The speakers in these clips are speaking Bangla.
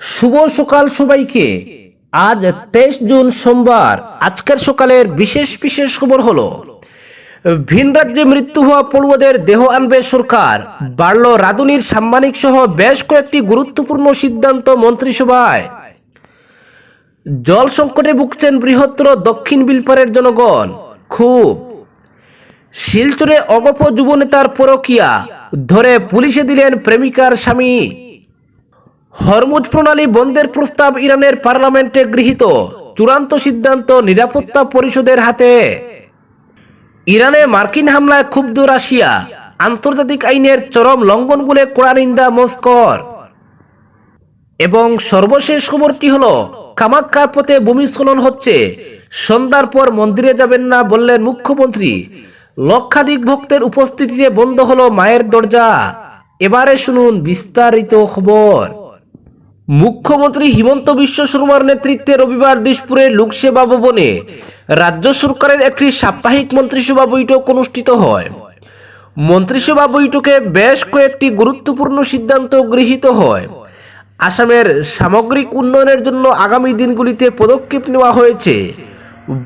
শুভ সকাল সবাইকে। আজ তেইশ জুন সোমবার। আজকের সকালের বিশেষ বিশেষ খবর হলো, ভিন রাজ্যে মৃত্যু হওয়া পড়ুয়াদের দেহ আনবে সরকার। বাড়ল রাধুনির সাম্মানিক সহ বেশ কয়েকটি গুরুত্বপূর্ণ সিদ্ধান্ত মন্ত্রিসভায়। জল সংকটে ভুগছেন বৃহত্তর দক্ষিণ বিলপারের জনগণ। খুব। শিলচরে অগপ যুবনেতার পরকিয়া। ধরে পুলিশে দিলেন প্রেমিকার স্বামী। হরমুজ প্রণালী বন্ধের প্রস্তাব ইরানের পার্লামেন্টে গৃহীত। চূড়ান্ত সিদ্ধান্ত নিরাপত্তা পরিষদের হাতে। ইরানে মার্কিন হামলায় ক্ষুব্ধ রাশিয়া। আন্তর্জাতিক আইনের চরম লঙ্ঘন বলে কড়া মস্কর। এবং সর্বশেষ খবরটি হল, কামাক্কার পথে ভূমিস্খলন হচ্ছে। সন্ধ্যার পর মন্দিরে যাবেন না বললেন মুখ্যমন্ত্রী। লক্ষাধিক ভক্তের উপস্থিতিতে বন্ধ হলো মায়ের দরজা। এবারে শুনুন বিস্তারিত খবর। মুখ্যমন্ত্রী হিমন্ত বিশ্ব শর্মার নেতৃত্বে রবিবার দিশপুরে লোকসেবা ভবনে রাজ্য সরকারের একটি সাপ্তাহিক মন্ত্রিসভা বৈঠক অনুষ্ঠিত হয়। মন্ত্রিসভা বৈঠকে বেশ কয়েকটি গুরুত্বপূর্ণ সিদ্ধান্ত গৃহীত হয়। আসামের সামগ্রিক উন্নয়নের জন্য আগামী দিনগুলিতে পদক্ষেপ নেওয়া হয়েছে।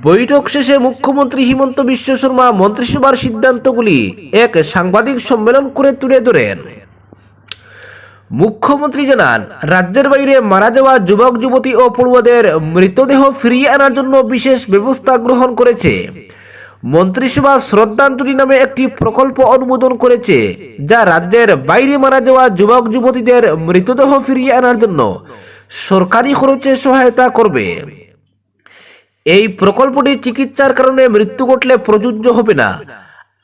বৈঠক শেষে মুখ্যমন্ত্রী হিমন্ত বিশ্ব শর্মা মন্ত্রিসভার সিদ্ধান্তগুলি এক সাংবাদিক সম্মেলন করে তুলে ধরেন। মুখ্যমন্ত্রী জানান, রাজ্যের বাইরে মারা যাওয়া যুবক, যুবতী ও পড়ুয়াদের মৃতদেহ ফিরিয়ে আনার জন্য বিশেষ ব্যবস্থা গ্রহণ করেছে। মন্ত্রিসভা শ্রদ্ধাঞ্জলি নামে একটি প্রকল্প অনুমোদন করেছে, যা রাজ্যের বাইরে মারা যাওয়া যুবক, যুবতীদের মৃতদেহ ফিরিয়ে আনার জন্য সরকারি খরচে সহায়তা করবে। এই প্রকল্পটি চিকিৎসার কারণে মৃত্যু ঘটলে প্রযোজ্য হবে না।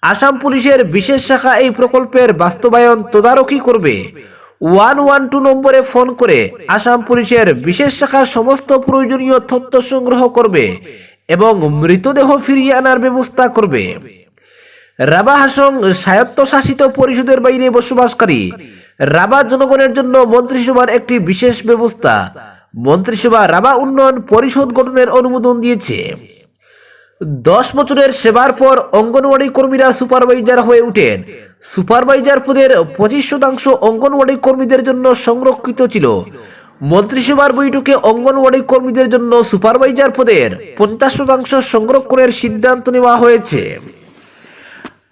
আসাম পুলিশের বিশেষ শাখা এই প্রকল্পের বাস্তবায়ন তদারকি করবে। ওয়ান ওয়ান টু নম্বরে ফোন করে আসাম পুলিশের বিশেষ শাখা সমস্ত প্রয়োজনীয় তথ্য সংগ্রহ করবে এবং মৃতদেহ ফিরিয়ে আনার ব্যবস্থা করবে। রাবা হাসং স্বায়ত্তশাসিত পরিষদের বাইরে বসবাসকারী। রাবা জনগণের জন্য মন্ত্রিসভার একটি বিশেষ ব্যবস্থা। মন্ত্রিসভা রাবা উন্নয়ন পরিষদ গঠনের অনুমোদন দিয়েছে। দশ বছরের সেবার পর অঙ্গনওয়াড়ি কর্মীরা সুপারভাইজার হয়ে উঠেন। সুপারভাইজার পদের পঁচিশ শতাংশ অঙ্গনওয়াড়ি কর্মীদের জন্য সংরক্ষিত ছিল। মন্ত্রিসভার বৈঠকে অঙ্গনওয়াড়ি কর্মীদের জন্য সুপারভাইজার পদের পঞ্চাশ শতাংশ সংরক্ষণের সিদ্ধান্ত নেওয়া হয়েছে।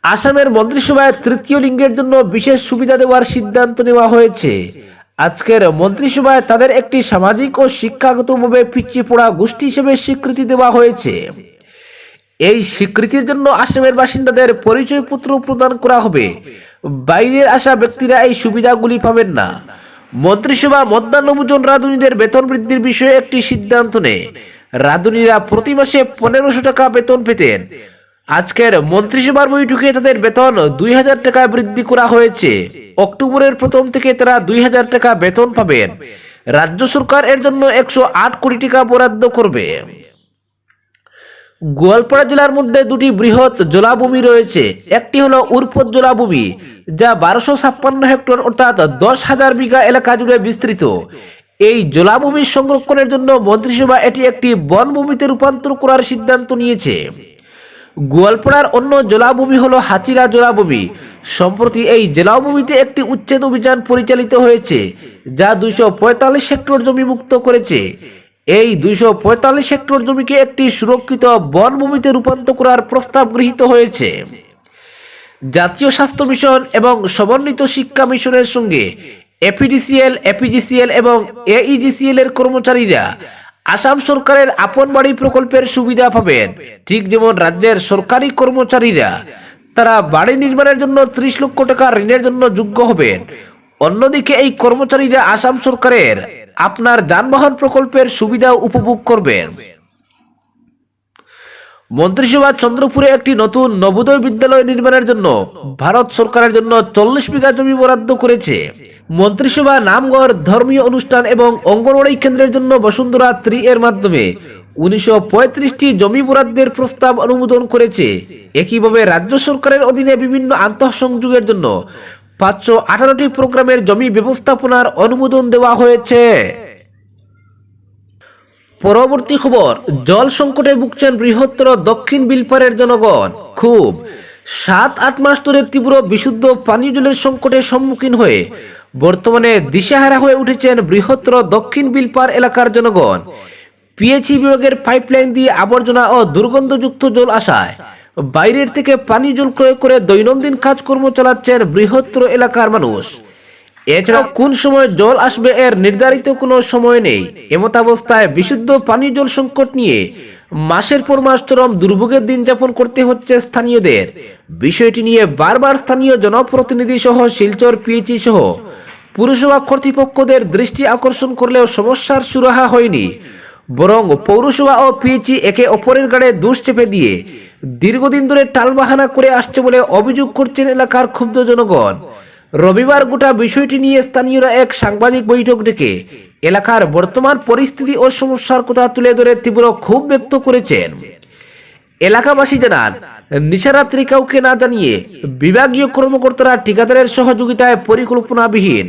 আসামের মন্ত্রিসভায় তৃতীয় লিঙ্গের জন্য বিশেষ সুবিধা দেওয়ার সিদ্ধান্ত নেওয়া হয়েছে। আজকের মন্ত্রিসভায় তাদের একটি সামাজিক ও শিক্ষাগতভাবে পিছিয়ে পড়া গোষ্ঠী হিসেবে স্বীকৃতি দেওয়া হয়েছে। এই স্বীকৃতির জন্য আসামের বাসিন্দাদের পরিচয়পত্র প্রদান করা হবে। বাইরের আসা ব্যক্তিরা এই সুবিধাগুলি পাবেন না। মন্ত্রিসভা মধ্যাহ্নভোজন রাঁধুনিদের বেতন বৃদ্ধির বিষয়ে একটি সিদ্ধান্ত নেয়। রাঁধুনিরা প্রতি মাসে পনেরোশো টাকা বেতন পেতেন। আজকের মন্ত্রিসভার বৈঠকে তাদের বেতন দুই হাজার টাকা বৃদ্ধি করা হয়েছে। অক্টোবরের প্রথম থেকে তারা দুই হাজার টাকা বেতন পাবেন। রাজ্য সরকার এর জন্য একশো আট কোটি টাকা বরাদ্দ করবে। গোয়ালপাড়া জেলার মধ্যে দুটি বৃহৎ জলাভূমি রয়েছে। একটি হলো উর্পদ জলাভূমি, যা বারোশো ছাপ্পান্ন হেক্টর অর্থাৎ দশ হাজার বিঘা এলাকা জুড়ে বিস্তৃত। এই জলাভূমি সংরক্ষণের জন্য মন্ত্রিসভা এটি একটি বনভূমিতে রূপান্তর করার সিদ্ধান্ত নিয়েছে। গোয়ালপাড়ার অন্য জলাভূমি হলো হাচিরা জলাভূমি। সম্প্রতি এই জলাভূমিতে একটি উচ্ছেদ অভিযান পরিচালিত হয়েছে, যা দুইশো পঁয়তাল্লিশ হেক্টর জমি মুক্ত করেছে। এই দুইশো পঁয়তাল্লিশ হেক্টর জমিকে একটি সুরক্ষিত বনভূমিতে রূপান্তর করার প্রস্তাব গৃহীত হয়েছে। জাতীয় স্বাস্থ্য মিশন এবং সমন্বিত শিক্ষা মিশনের সঙ্গে এপিডিসিএল এপিজিসিএল এবং এইজিসিএল এর কর্মচারীরা আসাম সরকারের আপন বাড়ি প্রকল্পের সুবিধা পাবেন। ঠিক যেমন রাজ্যের সরকারি কর্মচারীরা তারা বাড়ি নির্মাণের জন্য ত্রিশ লক্ষ টাকা ঋণের জন্য যোগ্য হবেন অন্যদিকে এই কর্মচারীরা আসাম সরকারের আপনার যানবাহন প্রকল্পের সুবিধা উপভোগ করবেন। মন্ত্রিসভা চন্দ্রপুরে একটি নতুন নবোদয় বিদ্যালয় নির্মাণের জন্য ভারত সরকারের জন্য চল্লিশ বিঘা জমি বরাদ্দ করেছে। মন্ত্রিসভা নামগড় ধর্মীয় অনুষ্ঠান এবং অঙ্গনওয়াড়ি কেন্দ্রের জন্য বসুন্ধরা ত্রি এর মাধ্যমে উনিশশো জমি বরাদ্দের প্রস্তাব অনুমোদন করেছে। একইভাবে রাজ্য সরকারের অধীনে বিভিন্ন আন্তঃসংযোগের জন্য পাঁচশো আঠারোটি প্রোগ্রামের জমি ব্যবস্থাপনার অনুমোদন দেওয়া হয়েছে। পরবর্তী খবর, জল সংকটে ভুগছেন বৃহত্তর দক্ষিণ বিলপারের জনগণ। খুব, সাত আট মাস ধরে তীব্র বিশুদ্ধ পানীয় জলের সংকটের সম্মুখীন হয়ে বর্তমানে দিশাহারা হয়ে উঠেছেন বৃহত্তর দক্ষিণ বিলপার এলাকার জনগণ। পিএইচই বিভাগের পাইপলাইন দিয়ে আবর্জনা ও দুর্গন্ধযুক্ত জল আসায় বাইরের থেকে পানি জল ক্রয় করে দৈনন্দিন কাজকর্ম চালাচ্ছেন বৃহত্তর এলাকার মানুষ। এছাড়াও কোন সময় জল আসবে এর নির্ধারিত কোনো সময় নেই। এমতাবস্থায় বিশুদ্ধ পানীয় জল সংকট নিয়ে মাসের পর মাস চরম দুর্ভোগের দিন যাপন করতে হচ্ছে স্থানীয়দের। বিষয়টি নিয়ে বারবার স্থানীয় জনপ্রতিনিধি সহ শিলচর পিএইচি সহ পুরসভা কর্তৃপক্ষদের দৃষ্টি আকর্ষণ করলেও সমস্যার সুরাহা হয়নি। বরং পৌরসভা ও পিএইচি একে অপরের গাড়ে দোষ চেপে দিয়ে দীর্ঘদিন ধরে টালবাহানা করে আসছে বলে অভিযোগ করছেন এলাকার ক্ষুব্ধ জনগণ। রবিবার গোটা বিষয়টি নিয়ে স্থানীয়রা এক সাংবাদিক বৈঠক ডেকে এলাকার বর্তমান পরিস্থিতি ও সমস্যার কথা তুলে ধরে তীব্র ক্ষোভ ব্যক্ত করেছেন। এলাকাবাসী জানান, নিশারাত্রি কাউকে না জানিয়ে বিভাগীয় কর্মকর্তারা ঠিকাদারের সহযোগিতায় পরিকল্পনাবিহীন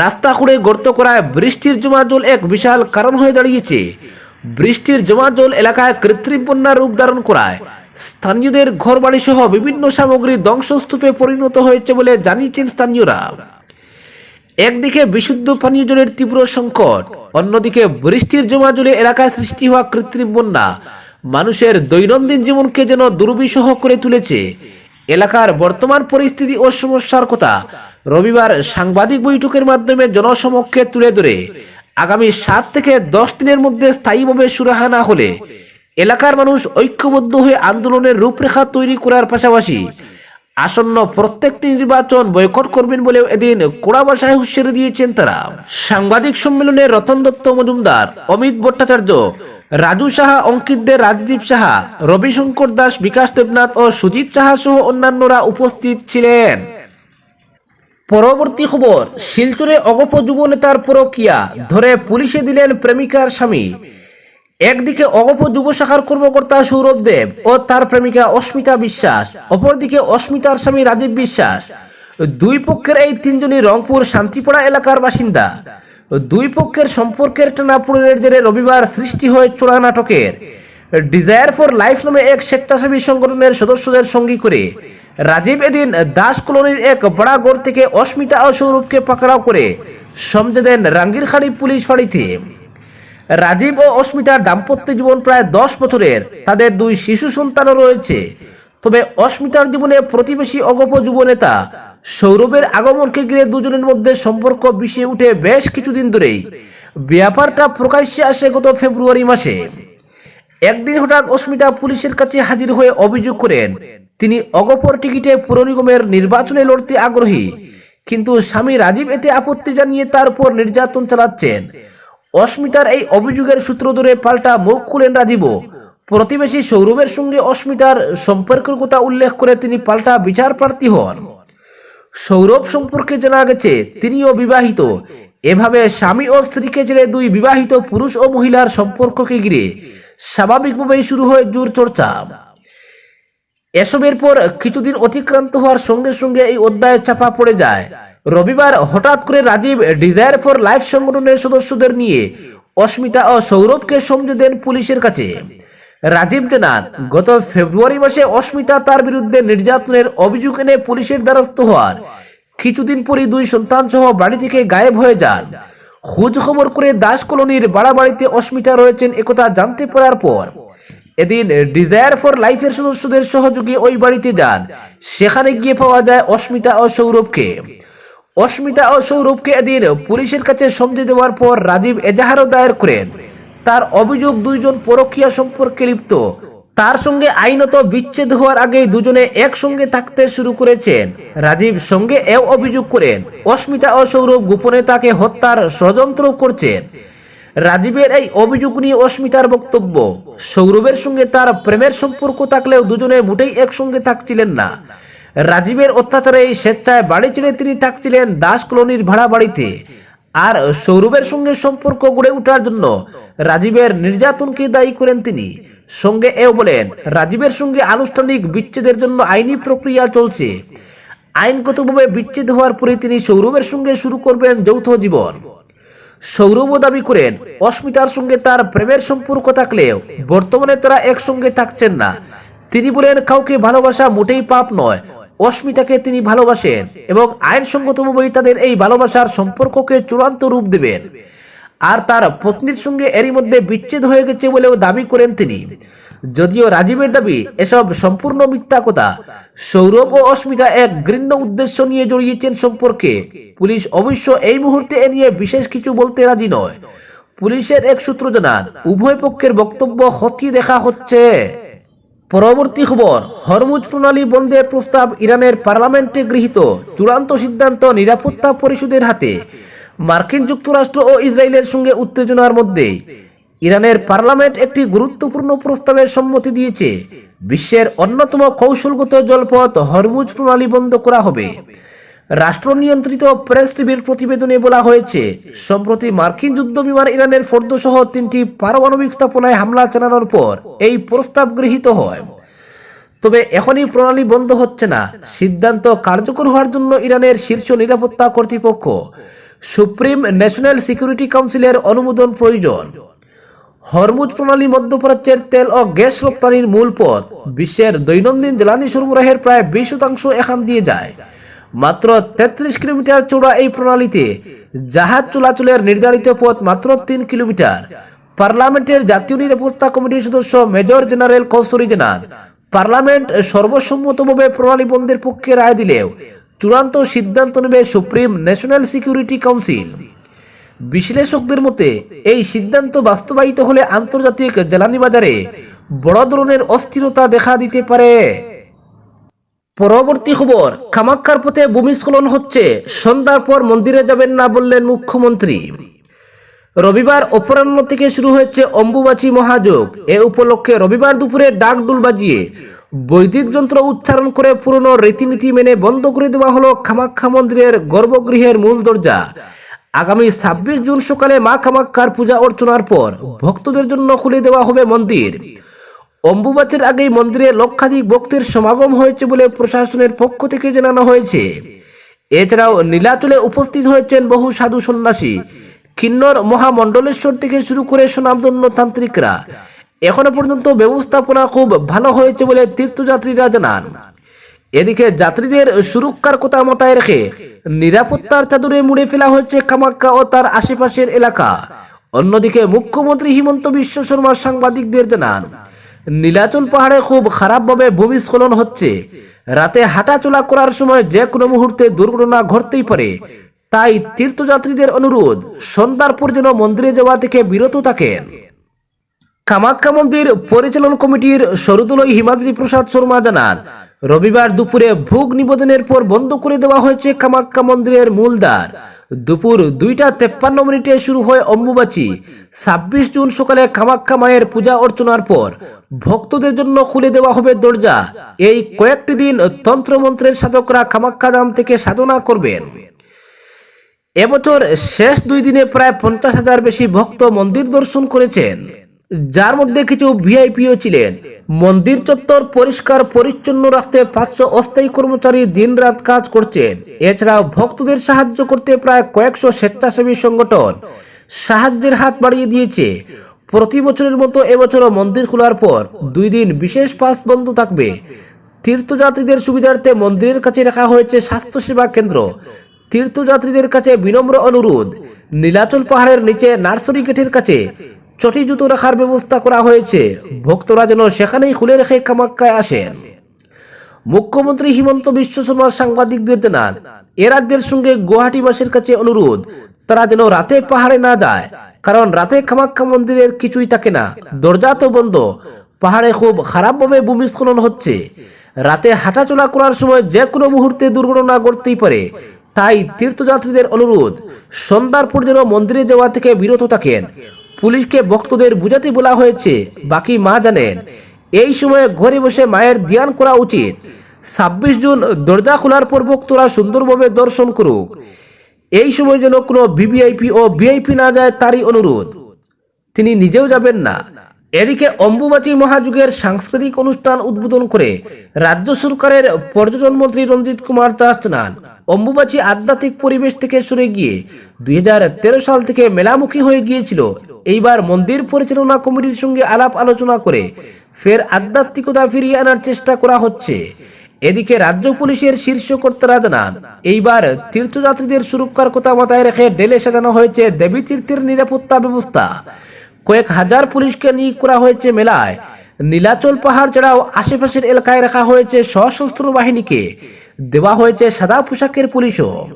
রাস্তা খুঁড়ে গর্ত করায় বৃষ্টির জমা জল এক বিশাল কারণ হয়ে দাঁড়িয়েছে। বৃষ্টির জমা জল এলাকায় কৃত্রিম বন্যার রূপ ধারণ করায় স্থানীয়দের ঘরবাড়ি সহ বিভিন্ন সামগ্রী ধ্বংসস্তূপে পরিণত হয়েছে বলে জানিয়েছেন স্থানীয়রা। একদিকে বিশুদ্ধ পানীয় জলের তীব্র সংকট, অন্যদিকে বৃষ্টির জমা জলে এলাকায় সৃষ্টি হওয়া কৃত্রিম বন্যা। মানুষের দৈনন্দিন জীবনকে যেন দুর্বিষহ করে তুলেছে। এলাকার বর্তমান পরিস্থিতি ও সমস্যার কথা রবিবার সাংবাদিক বৈঠকের মাধ্যমে জনসমক্ষে তুলে ধরে। আগামী সাত থেকে দশ দিনের মধ্যে স্থায়ীভাবে সুরাহা না হলে এলাকার মানুষ ঐক্যবদ্ধ হয়ে আন্দোলনের রূপরেখা তৈরি করার পাশাপাশি আসন্ন প্রত্যেকটি নির্বাচন বয়কট করবেন বলেও এদিন কোড়া ভাষায় হুঁশিয়ারি দিয়েছেন তারা। সাংবাদিক সম্মেলনে রতন দত্ত মজুমদার, অমিত ভট্টাচার্য, রাজু সাহা, অঙ্কিত দে, রাজদীপ সাহা, রবিশঙ্কর দাস, বিকাশ দেবনাথ ও সুজিত সাহা সহ অন্যান্যরা উপস্থিত ছিলেন। পরবর্তী খবর, শিলচরে অগপ যুব নেতার পরকিয়া ধরে পুলিশে দিলেন প্রেমিকার স্বামী। একদিকে অগপ যুব শাখার কর্মকর্তা সৌরভ দেব ও তার প্রেমিকা অস্মিতা বিশ্বাস, অপরদিকে অস্মিতার স্বামী রাজীব বিশ্বাস। দুই পক্ষের এই তিনজনই রংপুর শান্তিপাড়া এলাকার বাসিন্দা। দুই পক্ষের সম্পর্কের টানাপোড়েনের জেরে রবিবার সৃষ্টি হয় চোরা নাটকের। ডিজায়ার ফর লাইফ নামে এক স্বেচ্ছাসেবী সংগঠনের সদস্যদের সঙ্গী করে। রাজীব এদিন দাস কলোনির এক বড়া গড় থেকে অস্মিতা ও সৌরভকে পাকড়াও করে। সমঝে দেন রাঙ্গিরখাড়ি পুলিশ ফাঁড়িতে। রাজীব ও অস্মিতার দাম্পত্য জীবন প্রায় দশ বছরের। তাদের দুই শিশু সন্তানও রয়েছে। তবে অস্মিতার জীবনে প্রতিবেশী অগপ যুব নেতা সৌরভের আগমনকে ঘিরে দুজনের মধ্যে সম্পর্ক বিষয়ে উঠে বেশ কিছুদিন ধরেই। ব্যাপারটা প্রকাশ্যে আসে গত ফেব্রুয়ারি মাসে। একদিন হঠাৎ অস্মিতা পুলিশের কাছে হাজির হয়ে অভিযোগ করেন, তিনি অগপর টিকিটে পুর নিগমের নির্বাচনে লড়তে আগ্রহী, কিন্তু স্বামী রাজীব এতে আপত্তি জানিয়ে তার উপর নির্যাতন চালাচ্ছেন। অস্মিতার এই অভিযোগের সূত্র ধরে পাল্টা মুখ খুলেন রাজীবও। প্রতিবেশী সৌরভের সঙ্গে অস্মিতার সম্পর্কের কথা উল্লেখ করে তিনি পাল্টা বিচার প্রার্থী হন। সৌরভ সম্পর্কে জানা গেছে, তিনিও বিবাহিত। এভাবে স্বামী ও স্ত্রীকে ছেড়ে দুই বিবাহিত পুরুষ ও মহিলার সম্পর্ককে ঘিরে স্বাভাবিকভাবেই শুরু হয় জোর চর্চা। এসবের পর কিছুদিন অতিক্রান্ত হওয়ার সঙ্গে সঙ্গে এই অধ্যায় চাপা পড়ে যায়। রবিবার হঠাৎ করে রাজীব ডিজায়ার ফর লাইফ সংগঠনের সদস্যদের নিয়ে অস্মিতা ও সৌরভকে সমঝে দেন পুলিশের কাছে। রাজীব জানান, গত ফেব্রুয়ারি মাসে অস্মিতা তার বিরুদ্ধে নির্যাতনের অভিযোগ এনে পুলিশের দ্বারস্থ হওয়ার কিছুদিন পরই দুই সন্তান সহ বাড়ি থেকে গায়েব হয়ে যান। খোঁজ খবর করে দাস কলোনির বাড়াবাড়িতে অস্মিতা রয়েছেন একথা জানতে পারার পর এদিন ডিজায়ার ফর লাইফের সদস্যদের সহযোগে ওই বাড়িতে যান। সেখানে গিয়ে পাওয়া যায় অস্মিতা ও সৌরভকে। অস্মিতা ও সৌরভকে এদিন পুলিশের কাছে সমঝে দেওয়ার পর রাজীব এজাহারও দায়ের করেন। তার অভিযোগ দুইজন পরকীয়া সম্পর্কে লিপ্ত। তার সঙ্গে আইনত বিচ্ছেদ হওয়ার আগেই দুজনে একসঙ্গে থাকতে শুরু করেছেন। রাজীব সঙ্গে এও অভিযোগ করেন, অস্মিতা ও সৌরভ গোপনে তাকে হত্যার ষড়যন্ত্র করছেন। রাজীবের এই অভিযোগ নিয়ে অস্মিতার বক্তব্য, সৌরভের সঙ্গে তার প্রেমের সম্পর্ক থাকলেও দুজনে মোটেই একসঙ্গে থাকছিলেন না। রাজীবের অত্যাচারে এই স্বেচ্ছায় বাড়ি ছেড়ে তিনি থাকছিলেন দাস কলোনির ভাড়া বাড়িতে। আর সৌরভের সঙ্গে সম্পর্ক গড়ে ওঠার জন্য রাজীবের নির্যাতনকে দায়ী করেন তিনি। সঙ্গে এও বলেন, রাজীবের সঙ্গে আনুষ্ঠানিক বিচ্ছেদের জন্য আইনি প্রক্রিয়া চলছে। আইনগতভাবে বিচ্ছেদ হওয়ার পরে তিনি সৌরভের সঙ্গে শুরু করবেন যৌথ জীবন। সৌরভ দাবি করেন, অস্মিতার সঙ্গে তার প্রেমের সম্পর্ক থাকলেও বর্তমানে তারা একসঙ্গে থাকছেন না। তিনি বলেন, কাউকে ভালোবাসা মোটেই পাপ নয় অস্মিতাকে তিনি ভালোবাসেন এবং আইনসঙ্গতভাবেই তাদের এই ভালোবাসার সম্পর্ককে চূড়ান্ত রূপ দেবেন। আর তার পত্নীর সঙ্গে এরই মধ্যে বিচ্ছেদ হয়ে গেছে বলেও দাবি করেন তিনি। যদিও রাজীবের দাবি, এসব সম্পূর্ণ মিথ্যা কথা। সৌরভ ও অস্মিতা এক ঘৃণ্য উদ্দেশ্য নিয়ে জড়িয়েছেন সম্পর্কে। পুলিশ অবশ্য এই মুহূর্তে এ নিয়ে বিশেষ কিছু বলতে রাজি নয়। পুলিশের এক সূত্র জানান, উভয় পক্ষের বক্তব্য হতি দেখা হচ্ছে। পরবর্তী খবর, হরমুজ প্রণালী বন্ধের প্রস্তাব ইরানের পার্লামেন্টে গৃহীত, চূড়ান্ত সিদ্ধান্ত নিরাপত্তা পরিষদের হাতে। মার্কিন যুক্তরাষ্ট্র ও ইসরায়েলের সঙ্গে উত্তেজনার মধ্যে ইরানের পার্লামেন্ট একটি গুরুত্বপূর্ণ প্রস্তাবের সম্মতি দিয়েছে। বিশ্বের অন্যতম কৌশলগত জলপথ হরমুজ প্রণালী বন্ধ করা হবে। রাষ্ট্র নিয়ন্ত্রিত প্রেস টিভির প্রতিবেদনে বলা হয়েছে, সম্প্রতি মার্কিন যুদ্ধ বিমান ইরানের ফোর্দ সহ তিনটি পারমাণবিক স্থাপনায় হামলা চালানোর পর এই প্রস্তাব গৃহীত হয়। তবে এখনই প্রণালী বন্ধ হচ্ছে না। সিদ্ধান্ত কার্যকর হওয়ার জন্য ইরানের শীর্ষ নিরাপত্তা কর্তৃপক্ষ, সুপ্রিম ন্যাশনাল সিকিউরিটি কাউন্সিলের অনুমোদন প্রয়োজন। হরমুজ প্রণালী মধ্যপ্রাচ্যের তেল ও গ্যাস রপ্তানির মূল পথ বিশ্বের দৈনন্দিন জ্বালানি সরবরাহের প্রায় বিশ শতাংশ এখান দিয়ে যায়। মাত্র তেত্রিশ কিলোমিটার চৌড়া এই প্রণালীতে জাহাজ চলাচলের নির্ধারিত পথ মাত্র তিন কিলোমিটার। পার্লামেন্টের জাতীয় নিরাপত্তা কমিটির সদস্য মেজর জেনারেল কৌশলী জানান পার্লামেন্ট সর্বসম্মতভাবে প্রণালী বন্ধের পক্ষে রায় দিলেও চূড়ান্ত সিদ্ধান্ত নেবে সুপ্রিম ন্যাশনাল সিকিউরিটি কাউন্সিল। বিশ্লেষকদের মতে, এই সিদ্ধান্ত বাস্তবায়িত হলে আন্তর্জাতিক জ্বালানি বাজারে বড় ধরনের অস্থিরতা দেখা দিতে পারে। পরবর্তী খবর কামাক্ষার পথে ভূমিস্খলন হচ্ছে, সন্ধ্যার পর মন্দিরে যাবেন না বললেন মুখ্যমন্ত্রী। রবিবার অপরাহ্ন থেকে শুরু হয়েছে অম্বুবাচী মহাযোগ। এ উপলক্ষে রবিবার দুপুরে ডাক ডুল বাজিয়ে বৈদিক যন্ত্র উচ্চারণ করে পুরনো রীতিনীতি মেনে বন্ধ করে দেওয়া হলো কামাখ্যা মন্দিরের গর্ভগৃহের মূল দরজা। আগামী ছাব্বিশ জুন সকালে মা কামাক্ষার পূজা অর্চনার পর ভক্তদের জন্য খুলে দেওয়া হবে মন্দির। অম্বুবাচের আগেই মন্দিরে লক্ষাধিক ভক্তের সমাগম হয়েছে বলে প্রশাসনের পক্ষ থেকে জানানো হয়েছে। এছাড়াও নীলাচলে উপস্থিত হয়েছেন বহু সাধু সন্ন্যাসী। কিন্নর মহামণ্ডলেশ্বর থেকে শুরু করে সুনামধন্য তান্ত্রিকরা। এখনও পর্যন্ত ব্যবস্থাপনা খুব ভালো হয়েছে বলে তীর্থযাত্রীরা জানান। এদিকে যাত্রীদের সুরক্ষার কথা মাথায় রেখে নিরাপত্তার চাদরে মুড়ে ফেলা হয়েছে কামাক্কা ও তার আশেপাশের এলাকা। অন্যদিকে মুখ্যমন্ত্রী হিমন্ত বিশ্ব শর্মা সাংবাদিকদের জানান নীলাচল পাহাড়ে খুব খারাপভাবে ভূমিস্খলন হচ্ছে। রাতে হাঁটাচলা করার সময় যে কোনো মুহূর্তে দুর্ঘটনা ঘটতেই পারে। তাই তীর্থযাত্রীদের অনুরোধ, সন্ধ্যার পর যেন মন্দিরে যাওয়া থেকে বিরত থাকেন। কামাখ্যা মন্দির পরিচালন কমিটির সরুদলয় হিমাদ্রি প্রসাদ শর্মা জানান, রবিবার দুপুরে ভোগ নিবেদনের পর বন্ধ করে দেওয়া হয়েছে কামাখ্যা মন্দিরের মূল দ্বার। দুপুর দুইটা তেপ্পান্ন মিনিটে শুরু হয় অম্বুবাচি। ছাব্বিশ জুন সকালে কামাখ্যা মায়ের পূজা অর্চনার পর ভক্তদের জন্য খুলে দেওয়া হবে দরজা। এই কয়েকটি দিন তন্ত্রমন্ত্রের সাধকরা কামাখ্যা ধাম থেকে সাধনা করবেন। এবছর শেষ দুই দিনে প্রায় পঞ্চাশ হাজার বেশি ভক্ত মন্দির দর্শন করেছেন। যার মধ্যে কিছু ভিআইপিও ছিলেন। মন্দির চত্বর পরিষ্কার, পরিচ্ছন্ন রাখতে পাঁচশো অস্থায়ী কর্মচারী দিনরাত কাজ করছেন। এছাড়াও ভক্তদের সাহায্য করতে প্রায় কয়েকশো স্বেচ্ছাসেবী সংগঠন সাহায্যের হাত বাড়িয়ে দিয়েছে। প্রতি বছরের মতো এবছরও মন্দির খোলার পর দুই দিন বিশেষ পাস বন্ধ থাকবে। তীর্থযাত্রীদের সুবিধার্থে মন্দিরের কাছে রাখা হয়েছে স্বাস্থ্যসেবা কেন্দ্র। তীর্থযাত্রীদের কাছে বিনম্র অনুরোধ। নীলাচল পাহাড়ের নিচে নার্সারি গেটের কাছে চটি জুতো রাখার ব্যবস্থা করা হয়েছে। ভক্তরা যেন সেখানেই খুলে রেখে কামাক্কায় আসেন। মুখ্যমন্ত্রী হিমন্ত বিশ্ব শর্মা সাংবাদিকদের জানান, এ রাজ্যের সঙ্গে গুয়াহাটিবাসীর কাছে অনুরোধ, তারা যেন রাতে পাহাড়ে না যায়, কারণ রাতে কামাখ্যা মন্দিরের কিছুই থাকে না। দরজা তো বন্ধ, পাহাড়ে খুব খারাপভাবে ভূমিস্খলন হচ্ছে। রাতে হাঁটাচলা করার সময় যে কোনো মুহূর্তে দুর্ঘটনা ঘটতেই পারে। তাই তীর্থযাত্রীদের অনুরোধ, সন্ধ্যার পর যেন মন্দিরে যাওয়া থেকে বিরত থাকেন। পুলিশকে ভক্তদের বুঝাতে বলা হয়েছে, বাকি মা জানেন, এই সময়ে ঘরে বসে মায়ের ধ্যান করা উচিত। ছাব্বিশ জুন দরজা খোলার পর ভক্তরা সুন্দরভাবে দর্শন করুক। এই সময় যেন কোনো ভিভিআইপি ও ভিআইপি না যায় তারই অনুরোধ। তিনি নিজেও যাবেন না। এদিকে অম্বুবাচী মহাযুগের সাংস্কৃতিক অনুষ্ঠান উদ্বোধন করে রাজ্য সরকারের পর্যটন মন্ত্রী রঞ্জিত কুমার দাস জানান অম্বুবাচী আধ্যাত্মিক পরিবেশ থেকে সরে গিয়ে দুই হাজার তেরো সাল থেকে মেলামুখী হয়ে গিয়েছিল। এইবার মন্দির পরিচালনা কমিটির সঙ্গে আলাপ আলোচনা করে ফের আধ্যাত্মিকতা ফিরিয়ে আনার চেষ্টা করা হচ্ছে। এদিকে রাজ্য পুলিশের শীর্ষ কর্তারা জানান, এইবার তীর্থযাত্রীদের সুরক্ষার কথা মাথায় রেখে ডেলে সাজানো হয়েছে দেবী তীর্থের নিরাপত্তা ব্যবস্থা। কয়েক হাজার পুলিশকে নিয়োগ করা হয়েছে মেলায়। নীলাচল পাহাড় ছাড়াও আশেপাশের এলাকায় রাখা হয়েছে সশস্ত্র বাহিনীকে। দেওয়া হয়েছে সাদা পোশাকের পুলিশও।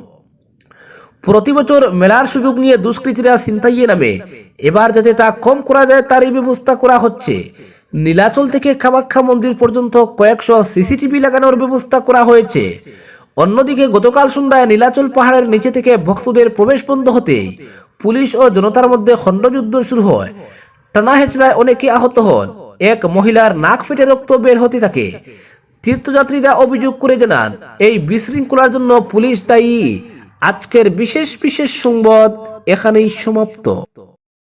প্রতি বছর মেলার সুযোগ নিয়ে দুষ্কৃতীরা ছিনতাইয়ে নামে। এবার যাতে তা কম করা যায়, তারই ব্যবস্থা করা হচ্ছে। নীলাচল থেকে কামাখ্যা মন্দির পর্যন্ত কয়েকশো সিসিটিভি লাগানোর ব্যবস্থা করা হয়েছে। অন্যদিকে গতকাল সন্ধ্যায় নীলাচল পাহাড়ের নিচে থেকে ভক্তদের প্রবেশ বন্ধ হতে পুলিশ ও জনতার মধ্যে খণ্ডযুদ্ধ শুরু হয়। টানা হেঁচড়ায় অনেকে আহত হন। এক মহিলার নাক ফেটে রক্ত বের হতে থাকে। তীর্থযাত্রীরা অভিযোগ করে জানান, এই বিশৃঙ্খলার জন্য পুলিশ দায়ী। আজকের বিশেষ বিশেষ সংবাদ এখানেই সমাপ্ত।